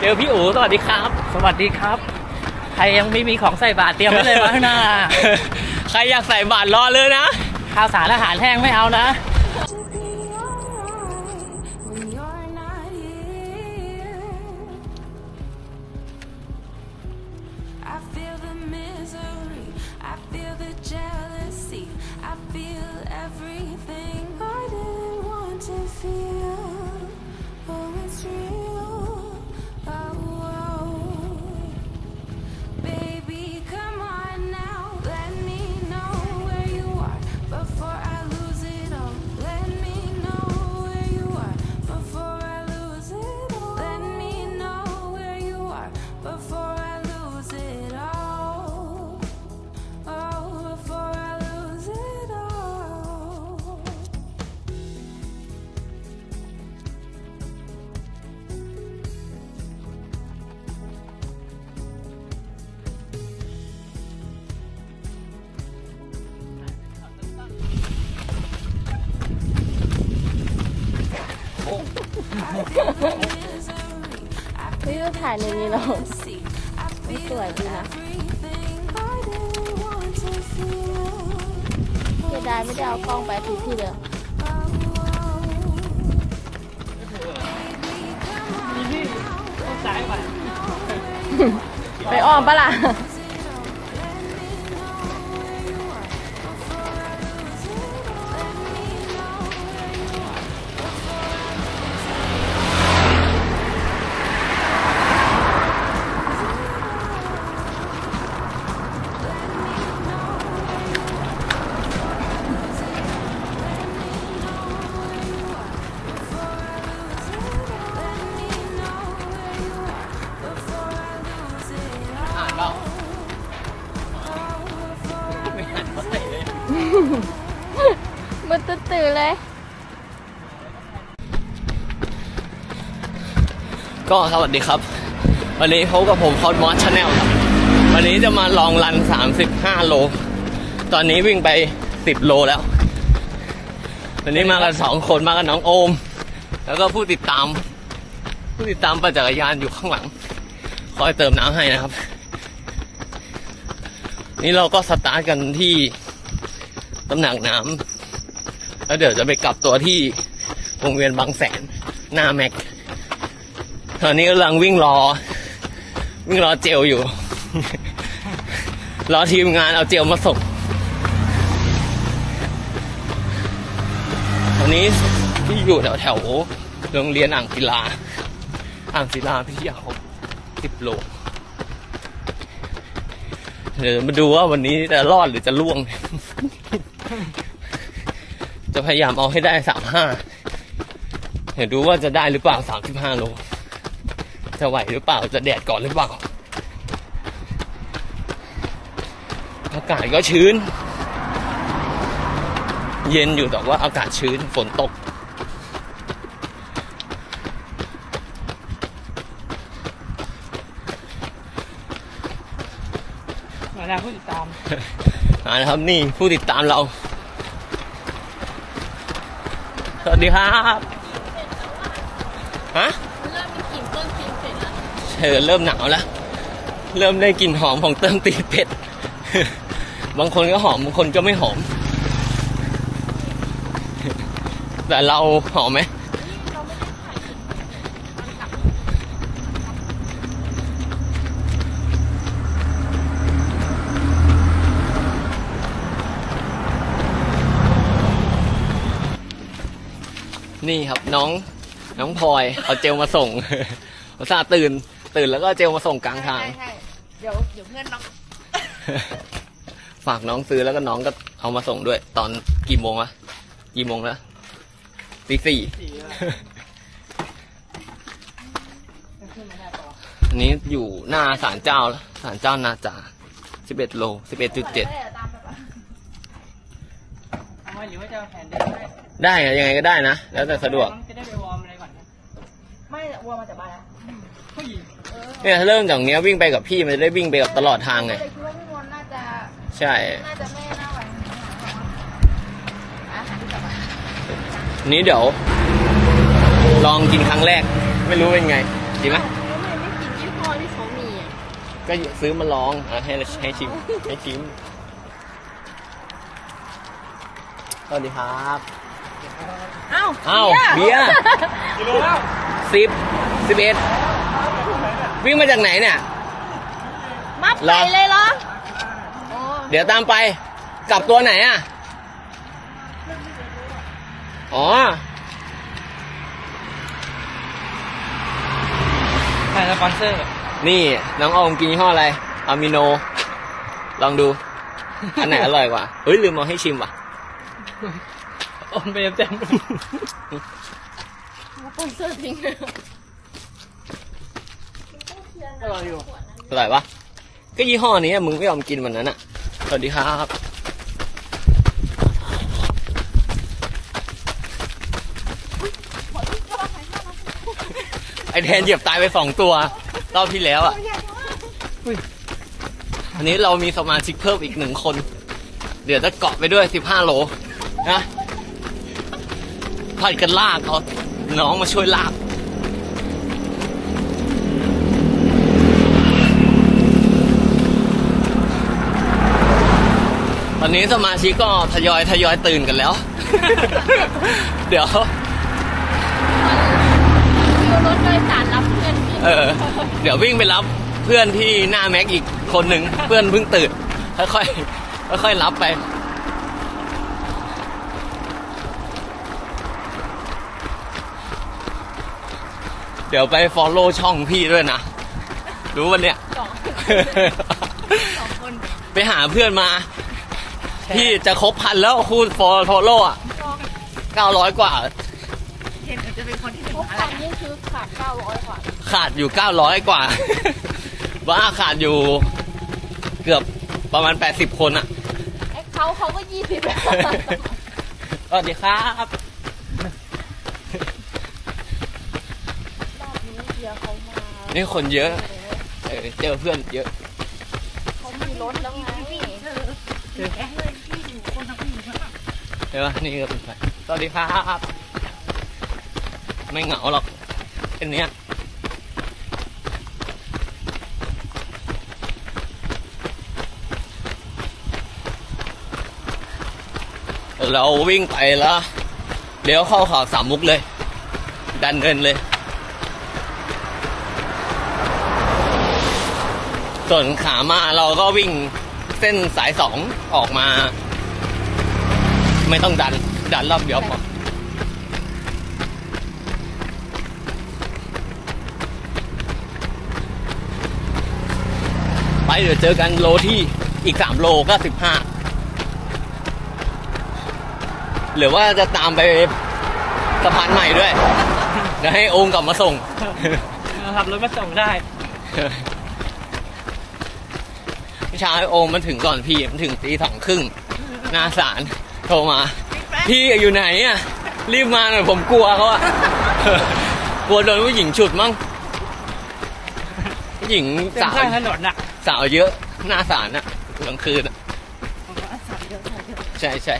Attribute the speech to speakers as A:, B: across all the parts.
A: เจอพี่อู๋สวัสดีครับ
B: สวัสดีครับ ใครยังไม่มีของใส่บาตรเตรียมไว้เลยมาข้างหน้า
A: ใครอยากใส่บาตรรอเลยนะ
B: ข้าวสารอาหารแห้งไม่เอานะ
C: พี่จะถ่ายในนี้แล้ว
D: See, I
C: สวยดีนะ
D: everything I didn't want to feel.
C: เสียดายไม่ได้เอากล้องไปที่ที่เดิมไปอ้อมปะล่ะ
A: ก็สวัสดีครับ วันนี้พบกับผมคอ s มอสชาแนลครับ วันนี้จะมาลองรัน 35 โล ตอนนี้วิ่งไป 10 โลแล้ว วันนี้มากันสองคนมากับน้องโอม แล้วก็ผู้ติดตาม ผู้ติดตามปั่นจักรยานอยู่ข้างหลัง คอยเติมน้ำให้นะครับ นี่เราก็สตาร์ทกันที่ตำหนักน้ำแล้วเดี๋ยวจะไปกลับตัวที่วงเวียนบางแสนหน้าแม็ก ตอนนี้กำลังวิ่งรอ วิ่งรอเจลอยู่ รอทีมงานเอาเจลมาส่งตอนนี้ที่อยู่แถวแถวโรงเรียนอ่างศิลา อ่างศิลาพิทยาคมสิบโลเดี๋ยวมาดูว่าวันนี้จะรอดหรือจะล่วง จะพยายามเอาให้ได้สามห้า เดี๋ยวดูว่าจะได้หรือเปล่าสามสิบห้าโล จะไหวหรือเปล่าจะแดดก่อนหรือเปล่าอากาศก็ชื้น เย็นอยู่แต่ว่าอากาศชื้นฝนตก
B: มาแล้วผู้ติดตาม
A: อ่านะครับนี่ผู้ติดตามเรา สวัสดีครับ ฮะ
C: เอ
A: อเริ่มหนาวแล้ว เริ่มได้กลิ่นหอมของเติมตีนเป็ด บางคนก็หอม บางคนก็ไม่หอม แต่เราหอมไหมนี่ครับน้องน้องพลอยเอาเจลมาส่งอุตส่าห์ตื่น ตื่นแล้วก็เอาเจลมาส่งกลางทาง
C: ใช่เดี๋ยวเดี๋ยวเพื่อนน้อง
A: ฝากน้องซื้อแล้วก็น้องก็เอามาส่งด้วย ตอนกี่โมงวะกี่โมงแล้วตีสี่อันนี้อยู่หน้าศาลเจ้าแล้วศาลเจ้านาจาสิบเอ็ดโลสิบเอ็ดจุดเจ็ด
B: เอาไว้หรือว่าจะเอาแผนเดินได้
A: ได้อะยังไงก็ได้นะ แล้วแต่สะดวก
B: จะได้ไปวอร์มอะไรก่อนนะ
C: ไม่วัวมาจากบ้านแล้ว
B: ผู้หญิง
A: เนี่ยถ้าเริ่มจากเนี้ยวิ่งไปกับพี่มันจะได้วิ่งไปกับตลอดทางไง
C: เลยคิดว่าพี่มนต์น่าจะ
A: ใช่
C: น่าจะไม่น่าไหวอาหารที่แบบว่า
A: นี้เดี๋ยว ลองกินครั้งแรก ไม่รู้เป็นไง ดีไหม
C: ไม่
A: ก็ซื้อมาลองอะให้ให้ชิมให้ชิมสวัสดีครับ
C: เอ้า
A: อ้าวเบียร์สิบสิบเอ็ด วิ่งมาจากไหนเนี่ย
C: มา
A: เหร
C: ไป
A: อ
C: เลยเหรอโอ้
A: เดี๋ยวตามไป กลับตัวไหนอะ อ๋อ
E: ใครสปอนเซอร์
A: นี่น้องออมกินยี่ห้ออะไรอะมิโน ลองดู อันไหนอร่อยกว่า เฮ้ย ลืมเอาให้ชิมว่ะ
E: โอนไปเต็ม
C: สปอนเซอร์ทิ้งเลย
E: อร่อยอยู่
A: อร่อยปะก็ยี่ห้อนี้อะมึงไม่ยอมกินวันนั้นอะ สวัสดีครับไอแทนเหยียบตายไปสองตัว รอบที่แล้วอะอุ๊ยอันนี้เรามีสมาชิกเพิ่มอีกหนึ่งคน เดี๋ยวจะเกาะไปด้วยสิบห้าโลนะผัดกันลากเอาน้องมาช่วยลาก อนนี้สมาชิกก็ทยอยทยอยตื่นกันแล้ว เดี๋ยว
C: อยู่รถโดยสารรับเพื่อนพี่
A: เออ เดี๋ยววิ่งไปรับเพื่อนที่หน้าแม็กอีกคนหนึ่ง เพื่อนเพิ่งตื่น ค่อยๆค่อยๆรับไป เดี๋ยวไปฟอลโล่ช่องพี่ด้วยนะ รู้วันเนี้ย
C: สอง สองคน
A: ไปหาเพื่อนมา พี่จะครบพันแล้วคูณฟอลโล่อะเก้าร้อยกว่า
C: เห็นจะเป็นคนที่ถึง
B: พวก
C: อะไร
B: คันนี่คือขาดเก้าร้อยกว่า
A: ขาดอยู่เก้าร้อยกว่าว่าขาดอยู่เกือบประมาณแปดสิบคนอะ
B: ไอ้เขาเขาก็ยี่สิบ
E: สวัสดีครับ
B: รอบนี้เดียวเขามา
A: นี่คนเยอะเออเจอเพื่อนเยอะ
B: เขามีรถแล้วไง เเห็
A: นปะนี่ก็เป็นไฟสวัสดีครับ ไม่เหงาหรอกเป็นเนี้ยเราวิ่งไปแล้วเลี้ยวเข้าเขาสามมุกเลย ดันเดินเลย ส่วนขามาเราก็วิ่งเส้นสายสองออกมา ไม่ต้องดัน ดันรอบเดียวพอไปเดี๋ยวเจอกันโลที่อีกสามโลก็สิบห้าหรือว่าจะตามไปสะพานใหม่ด้วยเดี๋ยวให้โอมกลับมาส่ง
E: ขับรถมาส่งได้
A: พี่ชายโอมมันถึงก่อนพี่มันถึงตีสองครึ่งหน้าศาล โทรมา พี่อยู่ไหนอะ รีบมาหน่อยผมกลัวเขาอะ กลัวโดนผู้หญิงฉุดมั้งผู้หญิง
E: เป็น
A: สาว
E: ข้างถนนอะ
A: สาวเยอะ หน้าศาลอะกลางคืนอะใช่ใช่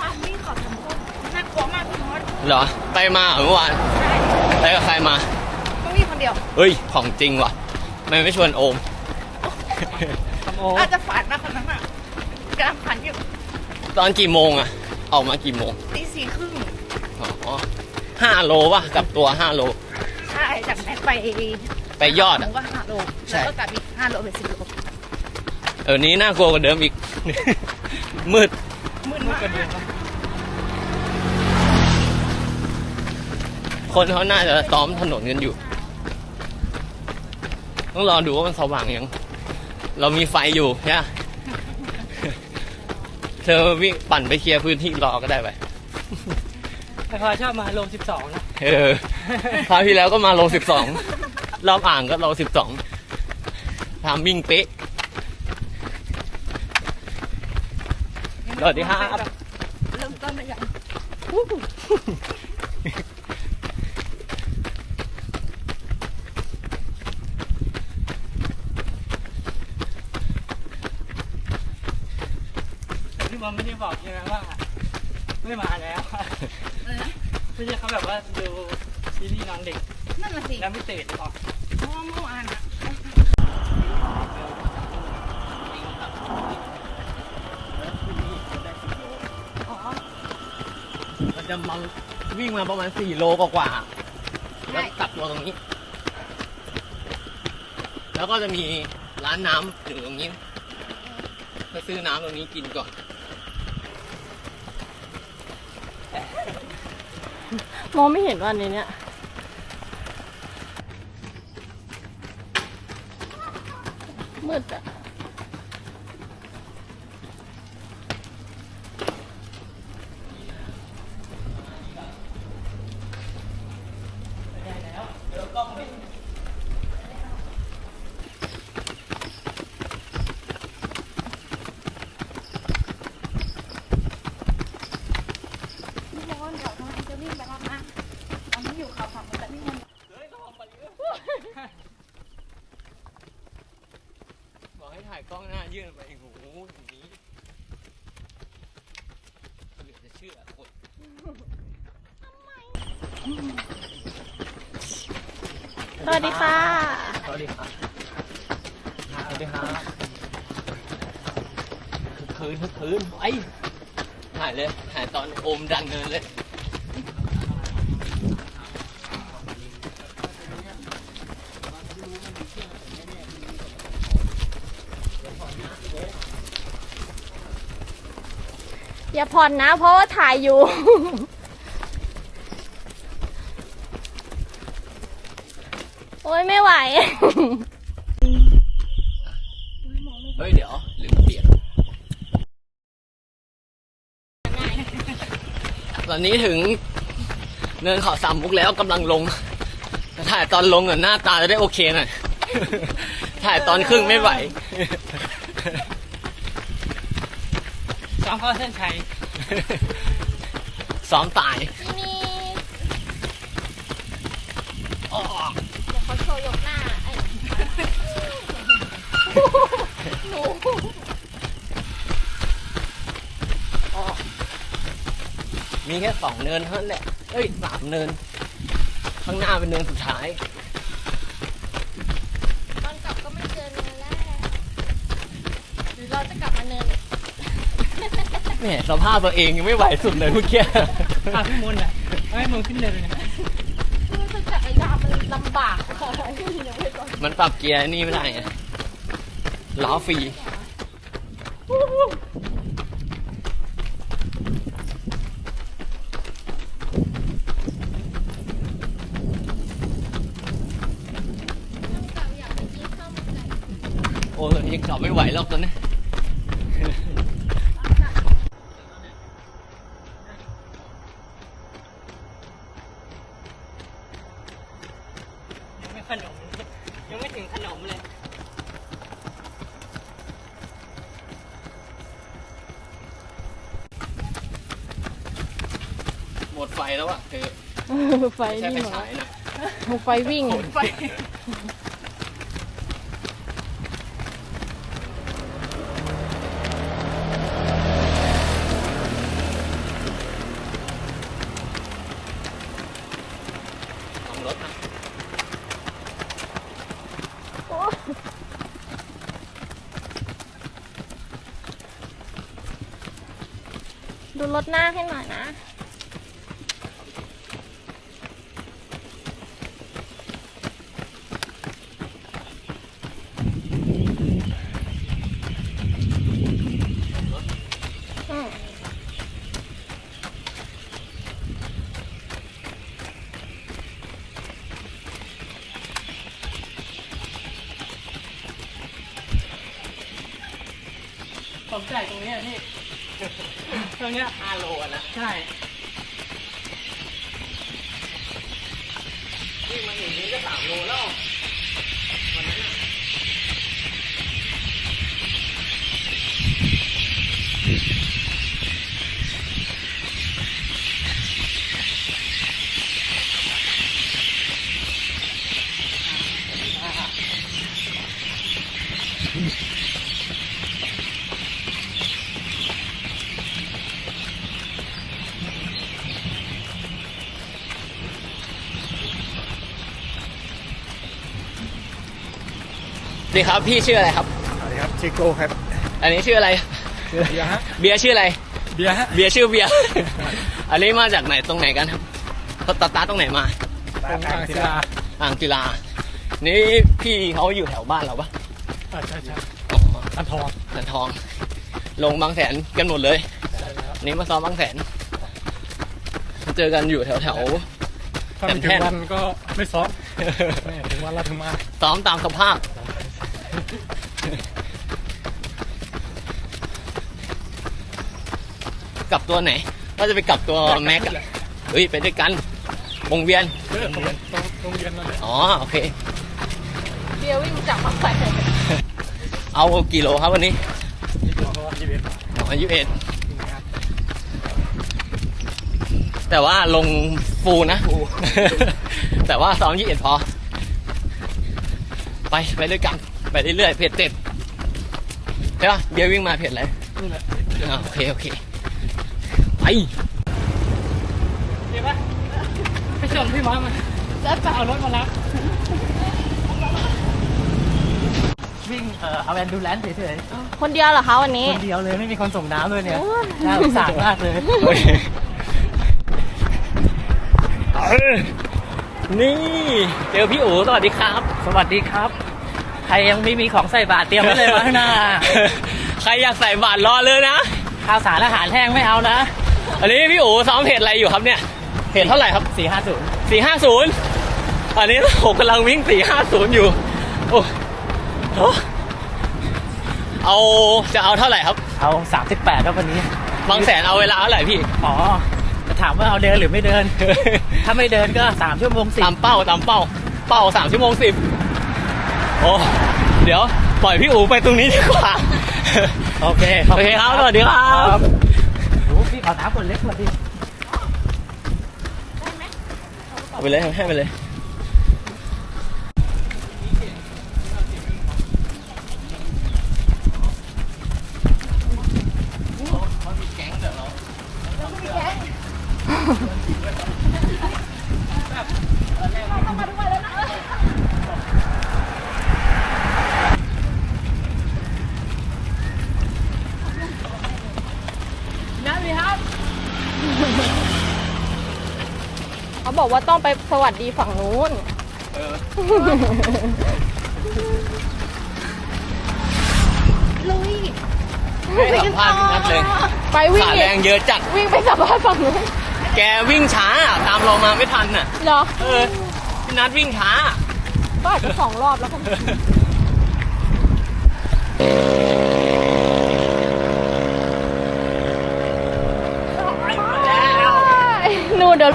C: วันนี้ขอทำโทษน่ากลัวมากพี่มด
A: เหรอ ไปมาเหรอเมื่อวานไปกับใครมา
C: ต้องมีคนเดียว
A: เฮ้ย ของจริงว่ะทำไม่ไม่ชวนโอม
E: ทำโอ
C: อาจจะฝันนะคนนั้นอะ กำลังฝันอยู่
A: ตอนกี่โมงอะออกมากี่โมง
C: ตีสี่ครึ่ง
A: อ๋อห้าโลป่ะกลับตัวห้าโล
C: ใช่จากแม็กไป
A: ไปยอดอะ
C: ว่าห้าโล
A: ใช่
C: แล้วก็กลับอีกห้าโลเป็นสิบโล
A: เออนี้น่ากลัวกว่าเดิมอีก มืด
C: มึนมาก
E: กันเดียวครับ
A: คนเขาน่าจะซ้อมถนนกันอยู่ ต้องรอดูว่ามันสว่างยัง เรามีไฟอยู่ใช่ไหม เธอวิ่งปั่นไปเคลียร์พื้นที่รอก็ได้ไป
E: แต่พอชอบมาลงสิบสองนะ
A: เออคราวที่แล้วก็มาโลสิบสองรอบอ่างก็โลสิบสองทามมิ่งเป๊ะสวัสดีครับ
C: เริ่มต้นมาอย่าง
E: บอกใช่ไหมว่า ไม่มาแล้ว
C: อไม่
E: ใช่เขาแบบว่าดูซีรีส์นอนเด็ก
C: นั่นน่ะสิ
E: แล้วไม่ตื่นหรอ
C: เพราะว่าเมื่อวานอะมัน
A: จะมังวิ่งมาประมาณสี่โลกว่าๆแล้วตับตัวตรงนี้ แล้วก็จะมีร้านน้ำอยู่ตรงนี้ไปซื้อน้ำตรงนี้กินก่อน
D: มองไม่เห็นว่าในเนี้ยมืดอะ
C: พี่โมนเดี๋ยวกำลังจะวิ่งไปรับนะตอนนี้อยู่เขาฝั่งแต่พี่โมน
A: บอกให้ถ่ายกล้องหน้ายื่นไปโอ้โหอย่างนี้เหลือจะเชื่อคน
D: ส วัสดีค่ะ
A: สวัสดีครับสวัสดีครับคืนคืนคืนไปถ่ายเลยถ่ายตอนโอมดันเนินเลย
D: อย่าผ่อนนะเพราะว่าถ่ายอยู่ โอ้ย ไม่ไหว
A: เฮ้ย เดี๋ยวลืมเปลี่ยน ตอนนี้ถึงเนินเขาสามมุกแล้วกำลังลงแต่ถ่ายตอนลงอะหน้าตาจะได้โอเคหน่อย ถ่ายตอนครึ่งไม่ไหว
E: ซ้อมเข้าเส้นชัย
A: ซ้อมตาย
D: นี่
A: อ้อ
D: เดี๋ยวเขาโชว์ยกหน้าไอ้ หนู
A: มีแค่สองเนินเท่านั้นแหละ เอ้ยสามเนิน ข้างหน้าเป็นเนินสุดท้าย
D: ตอนกลับก็ไม่เจอเนินแล้วหรือเราจะกลับมาเนินอีก
A: แหมสภาพตัวเองยังไม่ไหวสุดเลยเมื่อกี้
E: พาพี่มนต์อะเอาให้มึงขึ้นเลยนะ
D: คือจักรยานมันลำบากค่ะยังไม่ก่อน
A: มันปรับเกียร์นี่ไม่ได้ไง
D: หลาฟี
A: โอ้ยยังกลับไม่ไหวแล้วตอนนี้
E: ยังไม่ขนม ยังไม่ถึงขนมเลย
A: หมดไฟแล้วอะคือ
D: ไฟ
A: ไม่ใช่ไฟ
D: นี่หรอ
A: ฉายนะ
D: ไฟวิ่ง
A: หมดไฟลองรถนะ
D: ดูรถหน้าให้หน่อยนะ
E: ผมจ่ายตรงเนี้ยพี่ ตรงเนี้ย
A: 5โลอะนะ
E: ใช่
A: วิ่งมาอย่างนี้ก็3โลแล้ว ดีครับพี่ชื่ออะไรครับ
F: สวัสดีครับชื่อโก้ครับ
A: อันนี้ชื่ออะไร
F: เบียร์ฮะ
A: เบียร์ชื่ออะไร
F: เบียร์ฮะ
A: เบียร์ชื่อเบียร์ อันนี้มาจากไหนตรงไหนกันครับเขาตาตาร์ทตรงไหนมา
F: ตรงกลางศิลา
A: อ่างศิลา นี่พี่เขาอยู่แถวบ้านเราปะ
F: อ่าใช่ใช่
A: อ๋อ
F: อันทอง
A: สันทอง ลงบางแสนกันหมดเลย นี่มาซ้อมบางแสน เจอกันอยู่แถวแถว
F: ถ้าไม่ถึงวันก็ไม่ซ้อมแม่ถึงวันเราถึงมา
A: ๆซ้อมตามสภาพ กลับตัวไหนก็จะไปกลับตัวแม็กอะเฮ้ยไปด้วยกันวงเวียน
F: เออตรงตรงตรงเย็นนั่นแหละ
A: อ๋อโอเค
D: เบียร์วิ่งจากมาใส่
A: เอากี่โลครับวันนี้
F: ยี่สิบโลยี่สิบเอ็ด
A: อ๋อยี่เอ็ดแต่ว่าลงฟูลนะ แต่ว่าซ้อมยี่เอ็ดพอ ไป ไปด้วยกัน ไปเรื่อยๆเพจเจ็ดใช่ปะเบียร์วิ่งมาเพจอะไร
F: นี่แหละ
A: อ่าโอเค โอเค ไป
G: เดี๋ยวปะไปชมพี่มอสมา
D: แล้วไป
G: เอารถมารับวิ่งเอ่อเอาแอนดูแลนซ์เฉย
D: คนเดียวเหรอคะวัน
G: ๆ
D: นี้
G: คนเดียวเลยไม่มีคนส่งน้ำเลยเนี่ยน่าสงสารมากเลย
A: เออนี่ เจอพี่อู๋สวัสดีครับ
G: สวัสดีครับ ใครยังไม่มีของใส่บาตรเตรียมไว้เลยมาข้างหน้า
A: ใครอยากใส่บาตรรอเลยนะ
G: ข้าวสารอาหารแห้งไม่เอานะ
A: อันนี้พี่อู๋ซ้อมเพจอะไรอยู่ครับเนี่ยเพจเท่าไหร่ครับ
G: สี่ห้าศูนย์
A: สี่ห้าศูนย์อันนี้ผมกำลังวิ่งสี่ห้าศูนย์อยู่ โอ้โหเอาจะเอาเท่าไหร่ครับ
G: เอาสามสิบแปดแล้ววันนี้
A: บางแสนเอาเวลาเท่าไหร่พี่
G: อ๋อจะถามว่าเอาเดินหรือไม่เดิน ถ้าไม่เดินก็สามชั่วโมงสิบ
A: ตามเป้าตามเป้า เป้าสามชั่วโมงสิบ โอ้เดี๋ยวปล่อยพี่อู๋ไปตรงนี้ดีกว่า
G: โอเค
A: โอเคครับสวัสดีครับ
G: โอ้พี่ขอน้ำคนเล็กมาดิ
A: เอาไปเลยให้ไปเลย
D: เขาบอกว่าต้องไปสวัสดีฝั่งนู้นลุย
A: ให้สัมภาษณ์พี่นัทเลย
D: ไปวิ่ง
A: ขา
D: อี
A: แร
D: ก
A: งเยอะจัด
D: วิ่งไปสัมภาษณ์ฝั่งนู้น
A: แกวิ่งช้าตามเรามาไม่ทันน่ะ
D: เหรอ
A: เออพี่นัทวิ่งช้า
D: ก็อาจจะสองรอบแล้วกันหนู เดี๋ยว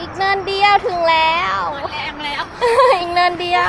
D: อีกเนินเดียวถึงแล้ว แรงแล้ว อีกเนินเดียว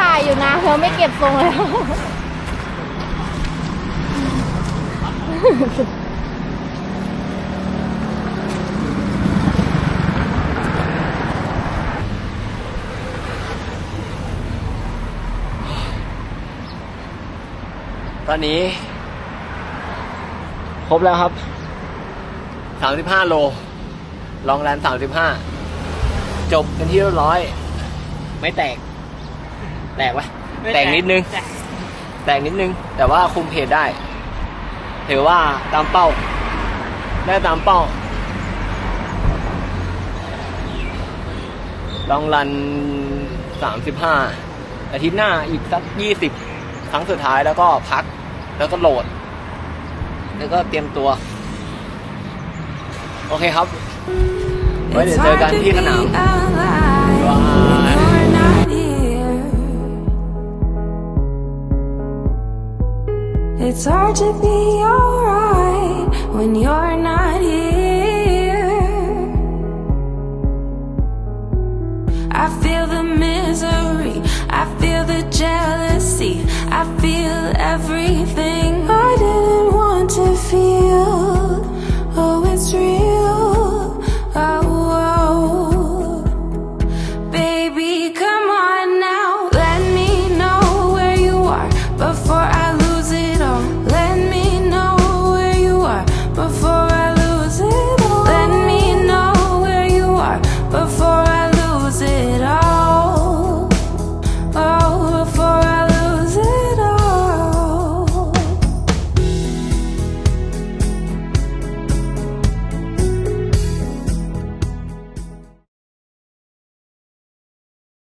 D: ถ่ายอยู่นะเธอไม่เก็บทรงแล้ว
A: ตอนนี้ ครบแล้วครับ 35 โล ลองแลน35 จบเป็นที่เรียบร้อย ไม่แตก แตกปะแตกนิดนึง แตกนิดนึง แต่ว่าคุมเพจได้ถือว่าตามเป้า ได้ตามเป้า ลองรันสามสิบห้าอาทิตย์หน้าอีกสักยี่สิบครั้งสุดท้ายแล้วก็พัก แล้วก็โหลด แล้วก็เตรียมตัว โอเคครับ ไว้เดี๋ยว
B: It's
A: เจอ
B: hard
A: กัน
B: to
A: ที่
B: be
A: สนาม
B: It's hard to be alright when you're not here. I feel the misery, I feel the jealousy, I feel everything I didn't want to feel.